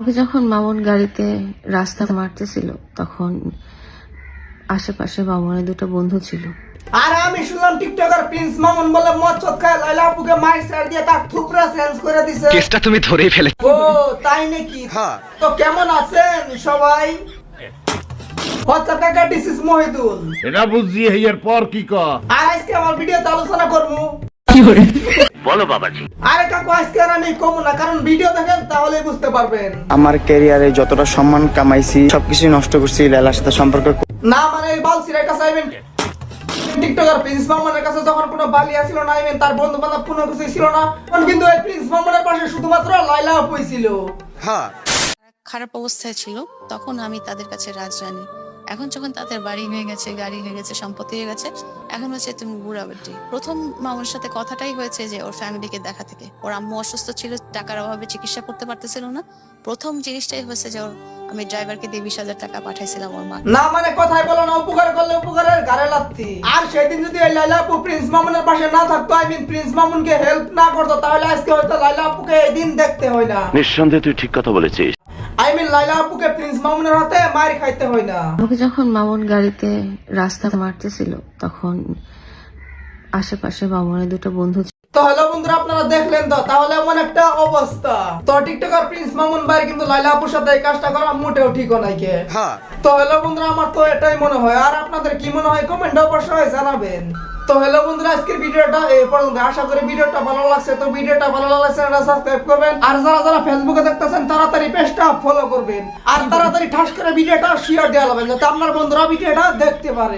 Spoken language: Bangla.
ওকে যখন মামুন গাড়িতে রাস্তা মারতেছিল তখন আশেপাশে মামুনের দুটো বন্ধু ছিল। আর আমি শুনলাম টিকটকার প্রিন্স মামুন বলে মদ চদ খায় লাইলা আপুকে দিয়ে তার থুপরা চেঞ্জ করে দিছে। কেসটা তুমি ধরেই ফেলে ও তাই নাকি? তো কেমন আছেন সবাই? হোয়াটসঅ্যাপ কাকা দিস ইজ মহিদুল এটা এর পর কি কর আর আজকে আমার ভিডিওতে আলোচনা করব। বলো বাবাজি। আরে কাকু আজকে আর আমি কমু না কারণ ভিডিও দেখেন তাহলেই বুঝতে পারবেন। আমার ক্যারিয়ারে যতটা সম্মান কামাইছি সবকিছু নষ্ট করছি লাইলার সাথে সম্পর্ক না মানে এই কাছে আইবেন। টিকটকার প্রিন্স মামুনের কাছে যখন কোনো বালিয়া ছিল না আইবেন তার বন্ধু বান্ধব কোনো কিছু ছিল না। তখন কিন্তু এই প্রিন্স মামুনের পাশে শুধুমাত্র লাইলা আপুই ছিল। খারাপ অবস্থায় ছিল তখন আমি তাদের কাছে রাজরানী। এখন যখন তাদের বাড়ি হয়ে গেছে গাড়ি হয়ে গেছে সম্পত্তি হয়ে গেছে এখন হচ্ছে তুমি বুড়া বেটি প্রথম মামুর সাথে কথাটাই হয়েছে যে ওর ফ্যামিলিকে দেখা থেকে। ওর আম্মু অসুস্থ ছিল টাকার অভাবে চিকিৎসা করতে পারতেছিল না। প্রথম জিনিসটাই হয়েছে যে ওর আমি ড্রাইভারকে দিয়ে বিশ হাজার টাকা পাঠাইছিলাম ওর মা না মানে কথাই বলো না উপকার করলে উপকারের গারে লাগতি আর সেদিন যদি ওই লাইলা আপু প্রিন্স মামুনের পাশে না থাকতো আই মিন প্রিন্স মামুনকে হেল্প না করতো তাহলে আজকে হয়তো লাইলা আপুকে এদিন দেখতে হয় না। নিঃসন্দেহে তুই ঠিক কথা বলেছিস। আই মিন লাইলা আপুকে প্রিন্স মামুনের হাতে মার খাইতে হয় না। ওকে যখন মামুন গাড়িতে রাস্তা মারতেছিল তখন আশেপাশে মামুনের দুটো বন্ধু তো হ্যালো বন্ধুরা আপনারা দেখলেন তো? তাহলে এমন একটা অবস্থা। তো টিকটকার প্রিন্স মামুন ভাই কিন্তু লাইলা আপুর সাথে এই কাজটা করা মোটেও ঠিক নাই কে। তো হ্যালো বন্ধুরা আমার তো এটাই মনে হয়। আর আপনাদের কি মনে হয়? কমেন্ট অবশ্যই জানাবেন। তো হ্যালো বন্ধুরা আজকের ভিডিওটা এই পর্যন্ত। আশা করি ভিডিওটা ভালো লাগছে। তো ভিডিওটা ভালো লাগলে চ্যানেলটা সাবস্ক্রাইব করবেন। আর যারা যারা ফেসবুকে তাড়াতাড়ি পেজটা ফলো করবেন। আর তাড়াতাড়ি ঠাস করে ভিডিওটা শেয়ার দেওয়া যাবেন যাতে আপনার বন্ধুরা ভিডিওটা দেখতে পারে।